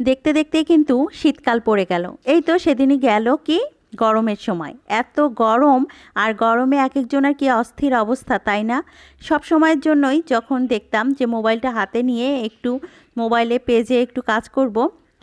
দেখতে দেখতে কিন্তু শীতকাল পড়ে গেল। এই তো সেদিনই গেল কি? গরমের সময়। এত গরম আর গরমে এক একজনের কি অস্থির অবস্থা, তাই না? সব সময়ের জন্যই যখন দেখতাম যে মোবাইলটা হাতে নিয়ে একটু মোবাইলে পেজে একটু কাজ করব,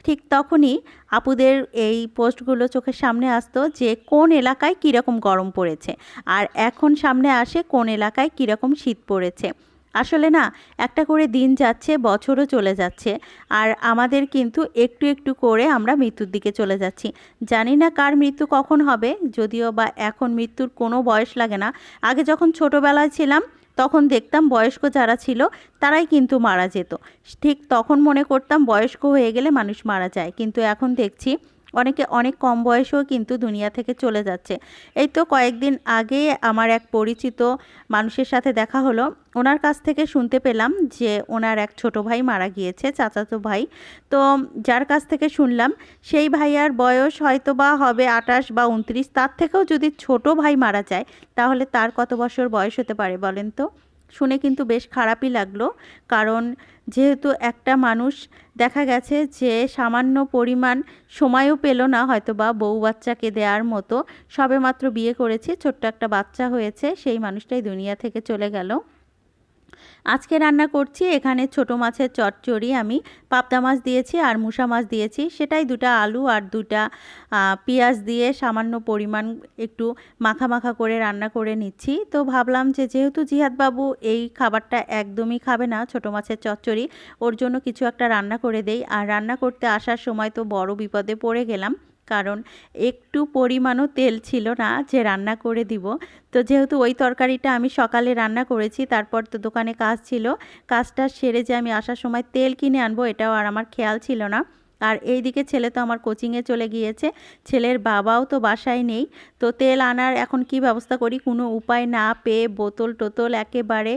ঠিক তখনই আপুদের এই পোস্টগুলো চোখের সামনে আসতো যে কোন এলাকায় কীরকম গরম পড়েছে। আর এখন সামনে আসে কোন এলাকায় কীরকম শীত পড়েছে। আসলে না, একটা করে দিন যাচ্ছে, বছরও চলে যাচ্ছে, আর আমাদের কিন্তু একটু একটু করে আমরা মৃত্যুর দিকে চলে যাচ্ছি। জানি না কার মৃত্যু কখন হবে, যদিও বা এখন মৃত্যুর কোনো বয়স লাগে না। আগে যখন ছোটোবেলায় ছিলাম, তখন দেখতাম বয়স্ক যারা ছিল, তারাই কিন্তু মারা যেত। ঠিক তখন মনে করতাম বয়স্ক হয়ে গেলে মানুষ মারা যায়, কিন্তু এখন দেখছি অনেকে অনেক কম বয়সেও কিন্তু দুনিয়া থেকে চলে যাচ্ছে। এই তো কয়েকদিন আগে আমার এক পরিচিত মানুষের সাথে দেখা হলো। ওনার কাছ থেকে শুনতে পেলাম যে ওনার এক ছোট ভাই মারা গিয়েছে, চাচাতো ভাই। তো যার কাছ থেকে শুনলাম, সেই ভাইয়ার বয়স হয়তো বা হবে আটাশ বা উনত্রিশ তার থেকেও যদি ছোট ভাই মারা যায়, তাহলে তার কত বছর বয়স হতে পারে বলেন তো? শুনে কিন্তু বেশ খারাপই লাগল। কারণ যেহেতু একটা মানুষ দেখা গেছে যে সামান্য পরিমাণ সময়ও পেল না হয়তো বা বউ বাচ্চাকে দেওয়ার মতো। সবেমাত্র বিয়ে করেছে, ছোট্ট একটা বাচ্চা হয়েছে, সেই মানুষটাই দুনিয়া থেকে চলে গেল। আজকে রান্না করছি, এখানে ছোট মাছের চটচড়ি আমি, পাবদা মাছ দিয়েছি আর মুসা মাছ দিয়েছি। সেটাই দুটা আলু আর দুটা পেঁয়াজ দিয়ে সামান্য পরিমাণ একটু মাখা মাখা করে রান্না করে নিচ্ছি। তো ভাবলাম যে যেহেতু জিহাদবাবু এই খাবারটা একদমই খাবে না, ছোট মাছের চচ্চড়ি, ওর জন্য কিছু একটা রান্না করে দেই। আর রান্না করতে আসার সময় তো বড় বিপদে পড়ে গেলাম। কারণ একটু পরিমাণও তেল ছিল না যে রান্না করে দিব। তো যেহেতু ওই তরকারিটা আমি সকালে রান্না করেছি, তারপর তো দোকানে কাজ ছিল। কাজটা সেরে যে আমি আসার সময় তেল কিনে আনব এটাও আর আমার খেয়াল ছিল না। আর এই দিকে ছেলে তো আমার কোচিংয়ে চলে গিয়েছে। ছেলের বাবাও তো বাসায় নেই। তো তেল আনার এখন কি ব্যবস্থা করি? কোনো উপায় না পেয়ে বোতল টোতল একেবারে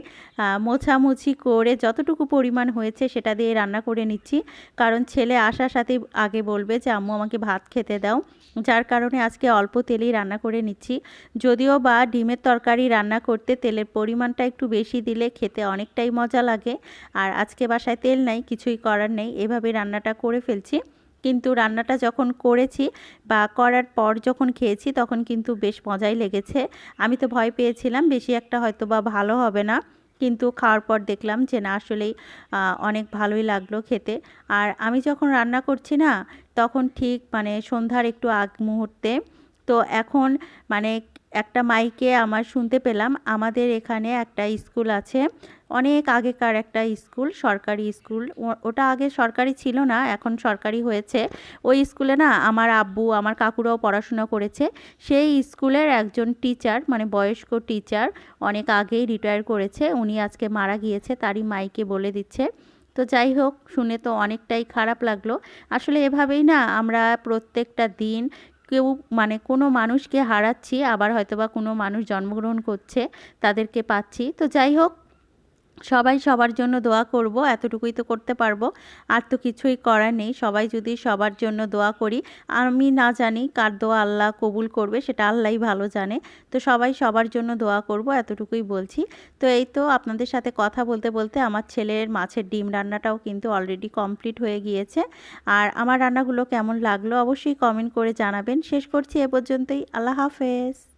মোছামুছি করে যতটুকু পরিমাণ হয়েছে সেটা দিয়ে রান্না করে নিচ্ছি। কারণ ছেলে আসার সাথে আগে বলবে যে, আম্মু, আমাকে ভাত খেতে দাও। যার কারণে আজকে অল্প তেলেই রান্না করে নিচ্ছি। যদিও বা ডিমের তরকারি রান্না করতে তেলের পরিমাণটা একটু বেশি দিলে খেতে অনেকটাই মজা লাগে। আর আজকে বাসায় তেল নাই, কিছুই করার নেই। এভাবে রান্নাটা করে ফেলছি। কিন্তু রান্নাটা যখন করেছি বা করার পর যখন খেয়েছি তখন কিন্তু বেশ মজাই লেগেছে। আমি তো ভয় পেয়েছিলাম, বেশি একটা হয়তো বা ভালো হবে না। কিন্তু খাওয়ার পর দেখলাম যে না, আসলেই অনেক ভালোই লাগল খেতে। আর আমি যখন রান্না করছি না, তখন ঠিক মানে সন্ধ্যার একটু আগ মুহূর্তে, তো এখন মানে একটা মাইকে আমার শুনতে পেলাম, আমাদের এখানে একটা স্কুল আছে, অনেক আগেকার একটা স্কুল, সরকারি স্কুল। ওটা আগে সরকারি ছিল না, এখন সরকারি হয়েছে। ওই স্কুলে না আমার আব্বু, আমার কাকুরাও পড়াশোনা করেছে। সেই স্কুলের একজন টিচার মানে বয়স্ক টিচার, অনেক আগেই রিটায়ার করেছে। উনি আজকে মারা গিয়েছে, তারই মাইকে বলে দিচ্ছে। তো যাই হোক, শুনে তো অনেকটাই খারাপ লাগল। আসলে এভাবেই না আমরা প্রত্যেকটা দিন কেউ মানে কোনো মানুষকে হারাচ্ছি, আবার হয়তোবা কোনো মানুষ জন্মগ্রহণ করছে, তাদেরকে পাচ্ছি। তো যাই হোক সবাই সবার জন্য দোয়া করব, এতটুকুই তো করতে পারব। আর তো কিছুই করার নেই, সবাই যদি সবার জন্য দোয়া করি, আমি না জানি কার দোয়া আল্লাহ কবুল করবে, সেটা আল্লাহই ভালো জানে। তো সবাই সবার জন্য দোয়া করব, এতটুকুই বলছি। তো এই তো আপনাদের সাথে কথা বলতে বলতে আমার ছেলের মাছের ডিম রান্নাটাও কিন্তু অলরেডি কমপ্লিট হয়ে গিয়েছে। আর আমার রান্নাগুলো কেমন লাগল অবশ্যই কমেন্ট করে জানাবেন। শেষ করছি এ পর্যন্তই, আল্লাহ হাফেজ।